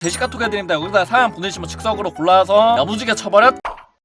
대시 카톡 해드립니다. 여기다 사연 보내시면 즉석으로 골라서 야무지게 쳐버려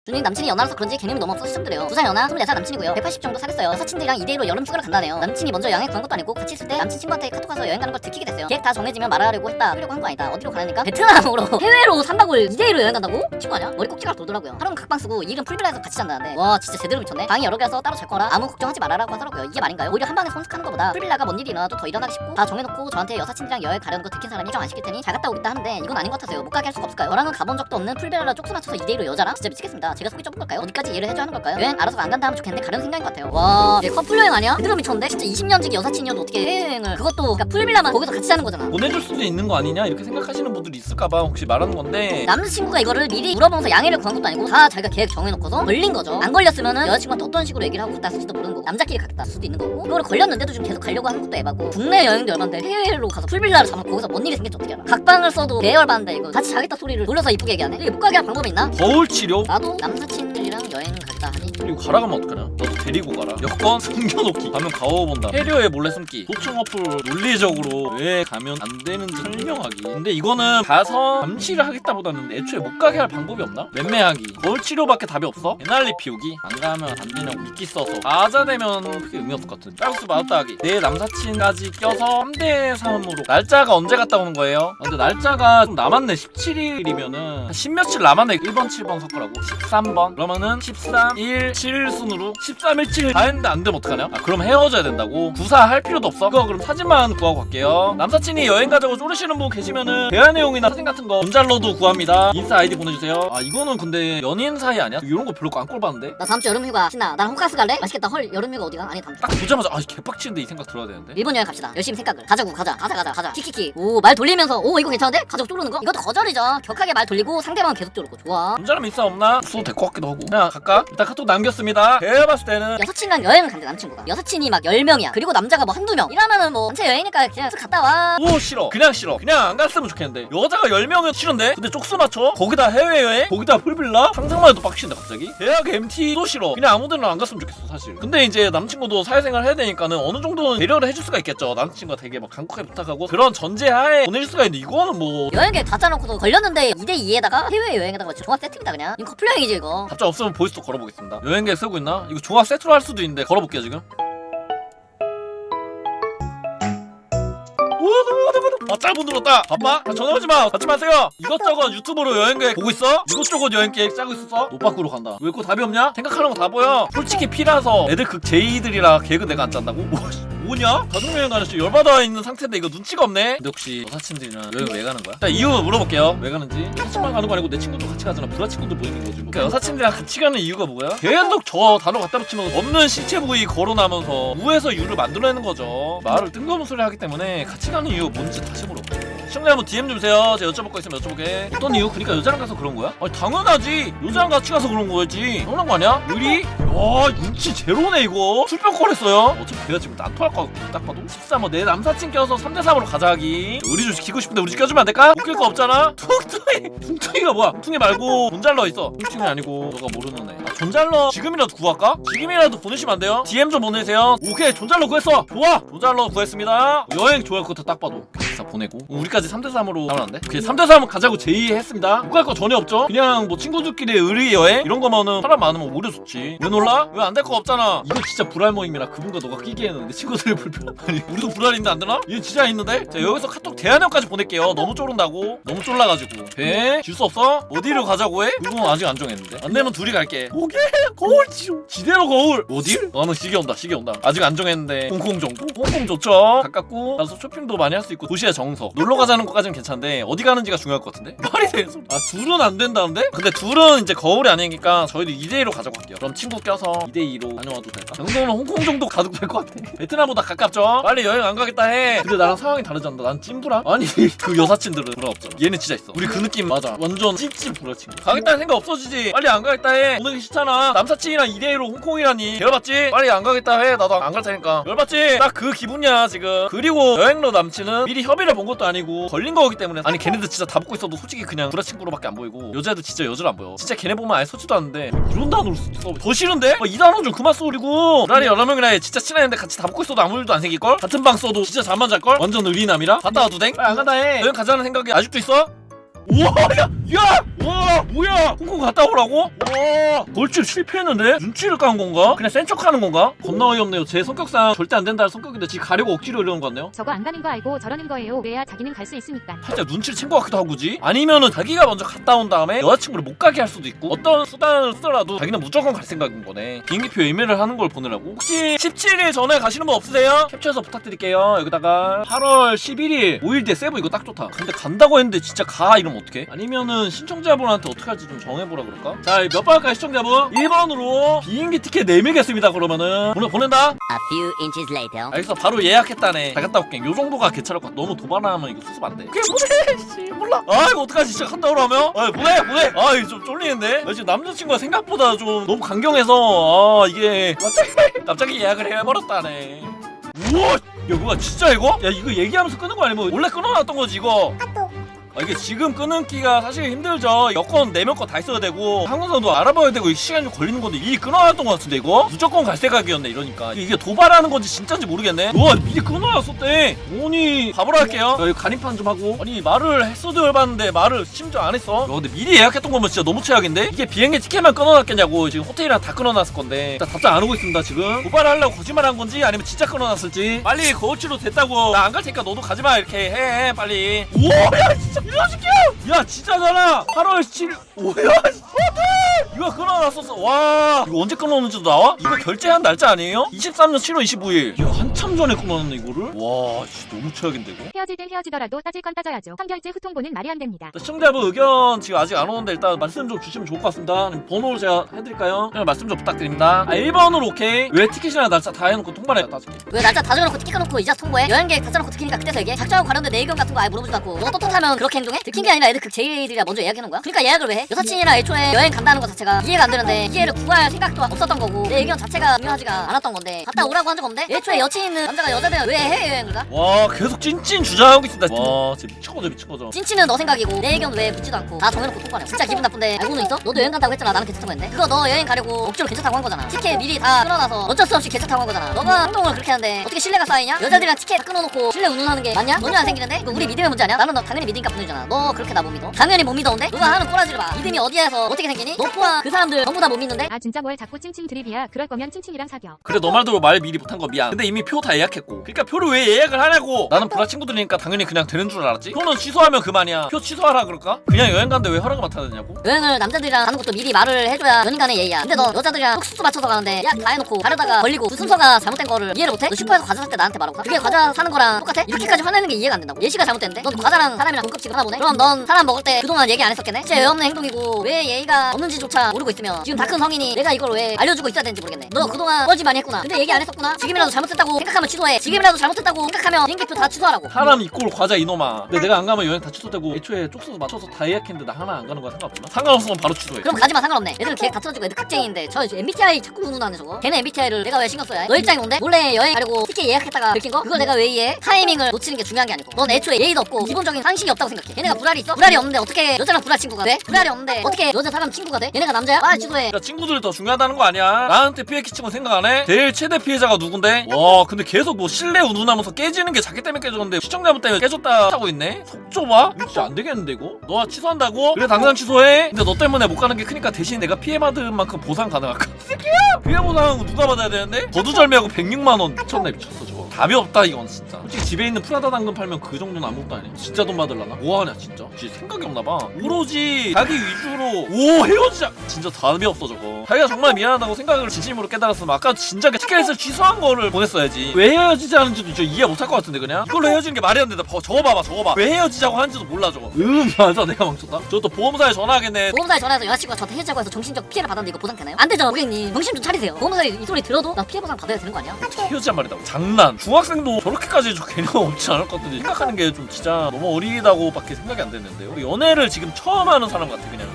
준이 남친이 연하라서 그런지 개념이 너무 없어 시청드려요. 2살 연하 24살 남친이고요. 180 정도 사겠어요. 여사친들이랑 2대1로 여름 휴가를 간다네요. 남친이 먼저 여행 구한 것도 아니고 같이 있을 때 남친 친구한테 카톡 가서 여행 가는 걸 들키게 됐어요. 계획 다 정해지면 말하려고 했다 하려고 한 거 아니다. 어디로 가라니까 베트남으로 해외로 3박을 2대1로 여행 간다고? 친구 아니야? 머리 꼭지가 돌더라고요. 하루는 각방 쓰고 일은 풀빌라에서 같이 잔다는데 와 진짜 제대로 미쳤네. 방이 여러 개라서 따로 잘 거라. 아무 걱정하지 말아라고 하더라고요. 이게 말인가요? 오히려 한 방에 손숙하는 것보다 풀빌라가 뭔 일이 일어나도 더 일어나기 쉽고 다 정해놓고 저한테 여사친들이랑 여행 가려는 거 들킨 사람이 정안 시킬 테니 잘 갔다 오겠다 하는데 이건 아닌 것 같아서요. 못 가게 할 수가 없을까요? 저랑은 가본 적도 없는 풀빌라를 쪽수 맞춰서 2대1로 여자랑 진짜 미치겠습니다 제가 속이 좁은 걸까요? 어디까지 이해를 해줘야 하는 걸까요? 여행 알아서 안 간다 하면 좋겠는데 가려는 생각인 것 같아요 와 이게 커플 여행 아니야? 제대로 미쳤는데? 진짜 20년지기 여사친이어도 어떻게 해외여행을 그것도 그러니까 풀빌라만 거기서 같이 자는 거잖아 보내줄 수도 있는 거 아니냐 이렇게 생각하시는 분들이 있을까봐 혹시 말하는 건데 남자친구가 이거를 미리 물어보면서 양해를 구한 것도 아니고 다 자기가 계획 정해놓고서 걸린 거죠 안 걸렸으면은 여자친구한테 어떤 식으로 얘기를 하고 갔다 왔을지도 모르는 거고 남자끼리 갔다 수도 있는 거고 이거를 걸렸는데도 지금 계속 가려고 하는 것도 에바고 국내 여행도 열반데 해외로 가서 풀빌라를 잡으면 거기서 뭔 일이 생길지 어떻게 알아 각방을 써도 개열반데 이거 같이 자겠다 소리를 돌려서 이쁘게 얘기하네 이게 못 가게 할 방법이 있나? 거울 치료 나도 남사친들이랑 여행 가겠다 하니? 그리고 가라 가면 어떡하냐? 너도 데리고 가라. 여권 숨겨놓기. 가면 가워본다. 해료에 몰래 숨기. 도청 어플 논리적으로 왜 가면 안 되는지 설명하기. 근데 이거는 가서 감시를 하겠다보다는 애초에 못 가게 할 방법이 없나? 매매하기. 거울 치료밖에 답이 없어? 애날리 피우기? 안 가면 안 되냐고 미끼 써서. 가자 되면 크게 의미 없을 것 같은 짝수 맞다 하기. 내 남사친까지 껴서 3대 3으로. 날짜가 언제 갔다 오는 거예요? 아, 근데 날짜가 좀 남았네. 17일이면은 10며칠 남았네. 1번 7번 섞으라고 13번 그러면은 13 1 7 순으로 13 1 7다 했는데 안 되면 어떡하냐? 아 그럼 헤어져야 된다고? 구사할 필요도 없어? 그거 그럼 사진만 구하고 갈게요 남사친이 여행 가자고 쪼르시는 분 계시면은 대화 내용이나 사진 같은 거 문잘로도 구합니다 인스타 아이디 보내주세요 아 이거는 근데 연인 사이 아니야? 이런 거 별로 안 꼴봤는데? 나 다음 주 여름 휴가 신나 나랑 호카스 갈래? 맛있겠다 헐 여름 휴가 어디가? 아니 다음 주딱 보자마자 아 개빡치는데 이 생각 들어야 되는데 일본 여행 갑시다 열심히 생각을 가자고 가자 가자 가자 가자 키키키 오 말 돌리면서 오 이거 괜찮은데? 가족 쪼르는 거? 이것도 거절이죠 격하게 말 돌리고 상대방은 계속 쪼르고 좋아 문자람 있어 없나? 없어도 될 것 같기도 하고. 그냥 갈까? 일단 카톡 남겼습니다. 제가 봤을 때는 여사친이랑 여행을 간대 남친구가. 여사친이 막 10명이야. 그리고 남자가 뭐 한두 명. 이러면은 뭐 전체 여행이니까 그냥 쓱 갔다 와. 오 싫어. 그냥 싫어. 그냥 안 갔으면 좋겠는데. 여자가 10명은 싫은데? 근데 쪽수 맞춰? 거기다 해외여행? 거기다 풀빌라? 상상만 해도 빡치는데 갑자기? 대학 MT도 싫어. 그냥 아무 데나 안 갔으면 좋겠어 사실. 근데 이제 남친구도 사회생활 해야 되니까는 어느 정도는 배려를 해줄 수가 있겠죠. 남친구가 되게 막 간곡하게 부탁하고 그런 전제하에 보낼 수가 있는데 이거는 뭐 여행 계획 다 짜놓고도 걸렸는데 2대2에다가 해외여행에다가 종합 세트입니다 그냥. 이거 커플 여행이지 이거 답장 없으면 보이스톡 걸어보겠습니다 여행 계획 쓰고 있나? 이거 종합 세트로 할 수도 있는데 걸어볼게요 지금 아 짤분 들었다 바빠? 아, 전화 오지 마 받지 마세요 이것저것 유튜브로 여행 계획 보고 있어? 이것저것 여행 계획 짜고 있었어? 노 밖으로 간다 왜 그거 답이 없냐? 생각하는 거 다 보여 솔직히 피라서 애들 극 제이들이라 계획은 내가 안 짠다고? 뭐, 뭐냐? 가족여행 가는 씨 열받아 있는 상태인데 이거 눈치가 없네 근데 혹시 여사친들이랑 여행 왜 가는 거야? 자 이유 물어볼게요 왜 가는지 여사친만 가는 거 아니고 내 친구도 같이 가잖아 브라 친구도 모이는 거지 뭐. 그러니까 여사친들이랑 같이 가는 이유가 뭐야? 계속 저 단어 갖다 붙이면 없는 신체 부위 거론하면서 우에서 유를 만들어내는 거죠 말을 뜬금없는 소리 하기 때문에 같이 가는 이유 뭔지 다시 물어 시청자 한번 DM 주세요 제가 여쭤볼 거 있으면 여쭤보게 어떤 이유? 그러니까 여자랑 가서 그런 거야? 아니 당연하지 여자랑 같이 가서 그런 거지 당연한 거 아니야? 의리? 와 눈치 제로네 이거 출병거렸어요 어차피 걔가 지금 안 토할 것 같고 딱 봐도 13뭐 내 남사친 껴서 3대 3으로 가자 하기 의리 좀 시키고 싶은데 우리 집 껴주면 안 될까? 웃길 거 없잖아? 퉁퉁이 퉁퉁이가 뭐야 퉁퉁이 말고 존잘러 있어 퉁퉁이 아니고 너가 모르는 애 아, 존잘러 지금이라도 구할까? 지금이라도 보내시면 안 돼요? DM 좀 보내세요 오케이 존잘러 구했어 좋아 존잘러 구했습니다 여행 좋아할 것도 딱 봐도 보내고. 우리까지 3대3으로 가면 안 돼? 오케이 3대3 가자고 제의했습니다. 못 갈 거 전혀 없죠? 그냥 뭐 친구들끼리 의리 여행? 이런 거면은 사람 많으면 오히려 좋지. 왜 놀라? 왜 안 될 거 없잖아. 이거 진짜 불알 모임이라 그분과 너가 끼기에는 내 친구들이 불편 아니 우리도 불알인데 안 되나? 얘 진짜 있는데? 자 여기서 카톡 대안형까지 보낼게요. 너무 쫄은다고. 너무 쫄라가지고. 돼? 질수 없어? 어디로 가자고 해? 이건 아직 안 정했는데. 안 되면 둘이 갈게. 오케이 거울 지옥 지대로 거울. 어딜? 나는 시계 온다 시계 온다. 아직 안 정했는데. 홍콩 정도? 홍콩 좋죠? 가깝고 가서 쇼핑도 많이 할 수 있고 도시의 정석 놀러 가자는 것까지는 괜찮은데 어디 가는지가 중요할 것 같은데? 말이 돼? 아 둘은 안 된다는데? 근데 둘은 이제 거울이 아니니까 저희도 2대2로 가자고 할게요 그럼 친구 껴서 2대2로 다녀와도 될까? 정도면 홍콩 정도 가도 될 것 같아 베트남보다 가깝죠? 빨리 여행 안 가겠다 해 근데 나랑 상황이 다르지 않나? 난 찐부라? 아니 그 여사친들은 부라 없잖아 얘는 진짜 있어 우리 그 느낌 맞아 완전 찐찐 부라 친구 가겠다는 생각 없어지지 빨리 안 가겠다 해 오늘 싫잖아 남사친이랑 2대1로 홍콩이라니 열받지? 빨리 안 가겠다 해 나도 안 갈 테니까 열받지? 딱 그 기분이야 지금 그리고 여행로 남친은 미리 협의를 본 것도 아니고 걸린 거기 때문에 아니 걔네들 진짜 다 붙고 있어도 솔직히 그냥 부라 친구로밖에 안 보이고 여자애들 진짜 여자로 안 보여 진짜 걔네 보면 아예 서지도 않는데 이런 단어를 써. 더 싫은데? 아, 이 단어 좀 그만 써리고 나리 여러 명이나 해 진짜 친했는데 같이 다 붙고 있어도 아무 일도 안 생길걸? 같은 방 써도 진짜 잠만 잘걸? 완전 의리남이라? 갔다 와도 돼? 빨리 안 간다 해 여행 가자는 생각이 아직도 있어? 우와 야! 야! 와 뭐야 홍콩 갔다 오라고? 와 돌출 실패했는데? 눈치를 깐 건가? 그냥 센 척하는 건가? 겁나 어이없네요 제 성격상 절대 안 된다는 성격인데 지 가려고 억지로 이러는 것 같네요 저거 안 가는 거 알고 저러는 거예요. 왜야 자기는 갈 수 있으니까. 살짝 눈치를 챈 것 같기도 하고 지 아니면은 자기가 먼저 갔다 온 다음에 여자친구를 못 가게 할 수도 있고 어떤 수단을 쓰더라도 자기는 무조건 갈 생각인 거네 비행기표 예매를 하는 걸 보내라고 혹시 17일 전에 가시는 분 없으세요? 캡처해서 부탁드릴게요 여기다가 8월 11일 5일 뒤에 세부 이거 딱 좋다 근데 간다고 했는데 진짜 가 이러면 어떡해? 아니면은 신청자분한테 어떻게 할지? 좀 정해보라 그럴까? 자 몇 번 할까 시청자분? 1번으로 비행기 티켓 내밀겠습니다 그러면은. 오늘 보낸다? A few inches later. 알겠어. 바로 예약했다네. 잘 갔다 올게. 요 정도가 괜찮을 것 같아. 너무 도발하면 이거 수습 안 돼. 그게 뭐래? 씨 몰라. 아 이거 어떡하지? 진짜 갔다 오라며 아 보내 보내 아 이거 좀 쫄리는데? 아, 지금 남자친구가 생각보다 좀 너무 강경해서 아 이게 갑자기? 갑자기 예약을 해버렸다네. 우와! 야 뭐야 진짜 이거? 야 이거 얘기하면서 끄는 거 아니면 원래 끊어놨던 거지 이거. 아, 이게 지금 끊기가 사실 힘들죠. 여권 내면 거다 있어야 되고 항공사도 알아봐야 되고 이 시간이 좀 걸리는 건데 이 끊어놨던 것 같은데 이거 무조건 갈색 각이었네 이러니까 이게 도발하는 건지 진짜인지 모르겠네. 와 미리 끊어놨었대. 뭐니 바보로 할게요. 야, 이거 간이판 좀 하고 아니 말을 했어도 열받는데 말을 심지어 안 했어. 야, 근데 미리 예약했던 거면 진짜 너무 최악인데 이게 비행기 티켓만 끊어놨겠냐고 지금 호텔이랑 다 끊어놨을 건데 일단 답장 안 오고 있습니다 지금 도발하려고 거짓말한 건지 아니면 진짜 끊어놨을지 빨리 거치로 됐다고 나 안 갈 테니까 너도 가지마 이렇게 해 빨리. 우와 야 진짜 이런 새끼야! 야 진짜잖아! 8월 7일 뭐야? 이거 끊어놨었어 와 이거 언제 끊어놓는지도 나와? 이거 결제한 날짜 아니에요? 23년 7월 25일 야 한참 전에 끊어놨네 이거를? 와 진짜 너무 최악인데 이거? 헤어질 땐 헤어지더라도 따질 건 따져야죠. 선결제 후통보는 말이 안 됩니다. 시청자분 의견 지금 아직 안 오는데 일단 말씀 좀 주시면 좋을 것 같습니다 번호 제가 해드릴까요? 그냥 말씀 좀 부탁드립니다 아 1번으로 오케이 왜 티켓이나 날짜 다 해놓고 따질게 왜 날짜 다 정해놓고 티켓 끊어놓고 이자 통보해? 여행 계획 다 짜놓고 듣기니까 그때서 얘기해? 작정하고 관련된 내 의견 같은 거 아예 물어보지도 않고 너가 떳떳하면 그렇게 행동해? 듣긴 게 아니라 애들 그 제이들이라 먼저 예약해놓은 거야? 그러니까 예약을 왜 해? 여사친이랑 애초에 여행 간다는 것 자체가 이해가 안 되는데 기회를 구할 생각도 없었던 거고 내 의견 자체가 중요하지가 않았던 건데 갔다 오라고 한 적 없는데? 애초에 여친 있는 남자가 여자들은 왜해 여행을 가? 와 계속 찐찐 주장하고 있습니다 와 진짜 미쳐거죠 미쳐거죠 찐치는 너 생각이고 내 의견 왜 묻지도 않고 다 정해놓고 통과해 진짜 기분 나쁜데 알고는 있어? 너도 여행 간다고 했잖아 나는 괜찮다고 했는데 그거 너 여행 가려고 억지로 괜찮다고 한 거잖아 티켓 미리 다 끊어놔서 어쩔 수 없이 괜찮다고 한 거잖아 너가 행동을 그렇게 하는데 어떻게 신뢰가 쌓이냐? 여자들이랑 티켓 다 끊어놓고 신뢰 운운하는 게 맞냐? 너는 안 생기는데? 이거 우리 믿음의 문제 아니야? 나는 너 당연히 믿으니까 보내 주잖아 너 그렇게 나못 믿어? 당연히 못 믿어온데? 누가 하는 꼬라지를 봐 믿음이 어디에서 어떻게 생기니? 너 포함 그 사람들 전부 다 못 믿는데? 아 진짜 뭘 자꾸 찡찡 드립이야. 그럴 거면 찡찡이랑 사겨. 그래 너 말대로 말 미리 못한 거 미안 근데 이미 표 다 예약했고 그러니까 표를 왜 예약을 하냐고 나는 브라 친구들이니까 당연히 그냥 되는 줄 알았지 표는 취소하면 그만이야 표 취소하라 그럴까? 그냥 여행 가는데 왜 허락을 맡아야 되냐고? 여행을 남자들이랑 가는 것도 미리 말을 해줘야 연인 간의 예의야 근데 너 여자들이랑 톡수도 맞춰서 가는데 야다 해놓고 가려다가 걸리고 그 순서가 잘못된 거를 이해를 못해? 너 슈퍼에서 과자 살 때 나한테 말하고 가? 그게 과자 사는 거랑 똑같아? 이렇게까지 화내는 게 이해가 안 된다고 예시가 잘못됐는데? 넌 과자랑 사람이랑 돈값지 가 하나 보네? 그럼 넌 사람 먹을 때 그동안 얘기 안 했었겠네? 진짜 여 없는 행동이고 왜 예의가 없는지조차 모르고 있으면 지금 다 큰 성인이 내가 이걸 왜 알려주고 있어야 되는지 모르겠네 너 그동안 뻘지 많이 했구나 근데 얘기 안 했었구나 지금이라도 잘못했다고 생각하면 취소해 지금이라도 잘못했다고 생각하면 비행기표 다 취소하라고 사람 이꼴 과자 이놈아 근데 내가 안 가면 여행 다 취소되고 애초에 쪽수도 맞춰서 다 예약했는데 나 하나 안 가는 거야 상관없나? 상관없으면 바로 취소해 그럼 가지마 상관없네 애들 계획 다 틀어지고 애들 각쟁이인데 저 MBTI 자꾸 운운하네 저거 걔네 MBTI를 내가 왜 신경 써야 해? 너 입장이 뭔데? 몰래 여행 가려고 티켓 예약했다가 들킨 거? 그걸 내가 왜 이해해? 타이밍을 놓치는 게 중요한 게 아니고 넌 애초에 예의도 없고 기본적인 상식이 없다고 생각해 걔네가 불알이 있어? 불알이 없는데 어떻게 여자랑 불알 친구가 돼? 불알이 없는데 어떻게 여자 사람 친구가 돼? 얘네가 남자야? 아 취소해 야 친구들이 더 중요하다는 거 아니야 나한테 피해 끼친 거 생각 안 해? 제일 최대 피해자가 누군데? 와 근데 계속 뭐 실내 운운하면서 깨지는 게 자기 때문에 깨졌는데 시청자분 때문에 깨졌다 하고 있네? 속 좁아? 진짜 안 되겠는데 이거? 너가 취소한다고? 그래 당장 취소해 근데 너 때문에 못 가는 게 크니까 대신 내가 피해받은 만큼 보상 가능할까? 이 새끼야 피해 보상 누가 받아야 되는데? 거두절미하고 106만원 미쳤네 미쳤어 저거 답이 없다 이건 진짜. 솔직히 집에 있는 프라다 당근 팔면 그 정도는 아무것도 아니야. 진짜 돈 받을라나? 뭐하냐 진짜? 진짜 생각이 없나봐. 오로지 자기 위주로 오 헤어지자. 진짜 답이 없어 저거. 자기가 정말 미안하다고 생각을 진심으로 깨달았으면 아까 진작에 티켓을 취소한 거를 보냈어야지. 왜 헤어지지 않은지도 진짜 이해 못할 것 같은데 그냥? 이걸로 헤어지는 게 말이 안 된다. 봐, 저거 봐봐 저거 봐왜 헤어지자고 하는지도 몰라 저거. 음 맞아 내가 망쳤다. 저 또 보험사에 전화하겠네 보험사에 전화해서 여자친구가 저한테 헤어지자고 해서 정신적 피해를 받았는데 이거 보상 되나요? 안 되죠 고객님. 정신 좀 차리세요. 보험사에 이 소리 들어도 나 피해 보상 받아야 되는 거 아니야? 헤어지란 말이다 장난 중학생도 저렇게까지 저 개념 없지 않을 것 같은데 생각하는 게 좀 진짜 너무 어리다고밖에 생각이 안 됐는데요 연애를 지금 처음 하는 사람 같아 그냥 아.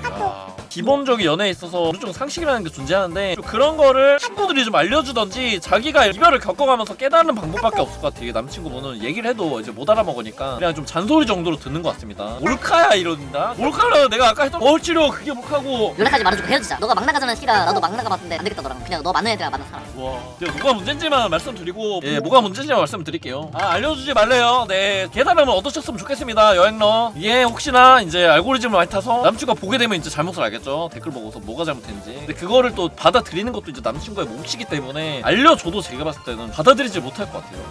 기본적인 연애에 있어서 어느 정도 상식이라는 게 존재하는데 좀 그런 거를 친구들이 좀 알려주던지 자기가 이별을 겪어가면서 깨달은 방법밖에 없을 것 같아 이게 남친구분은 얘기를 해도 이제 못 알아먹으니까 그냥 좀 잔소리 정도로 듣는 것 같습니다. 몰카야 이런다? 몰카는 내가 아까 했던 얼치료 그게 몰카고 연락하지 말아주고 헤어지자. 너가 막 나가자는 시라. 나도 막 나가봤는데 안 되겠다 너랑 그냥 너 맞는 애들아 맞는 사람. 와. 제가 뭐가 문제인지만 말씀드리고 예 뭐가 문제인지만 말씀드릴게요. 아 알려주지 말래요. 네 깨달음을 얻으셨으면 좋겠습니다 여행러. 이게 혹시나 이제 알고리즘을 많이 타서 남친과 보게 되면 이제 잘못을 알 겠죠? 댓글 보고서 뭐가 잘못했는지. 근데 그거를 또 받아들이는 것도 이제 남친과의 몫이기 때문에 알려줘도 제가 봤을 때는 받아들이지 못할 것 같아요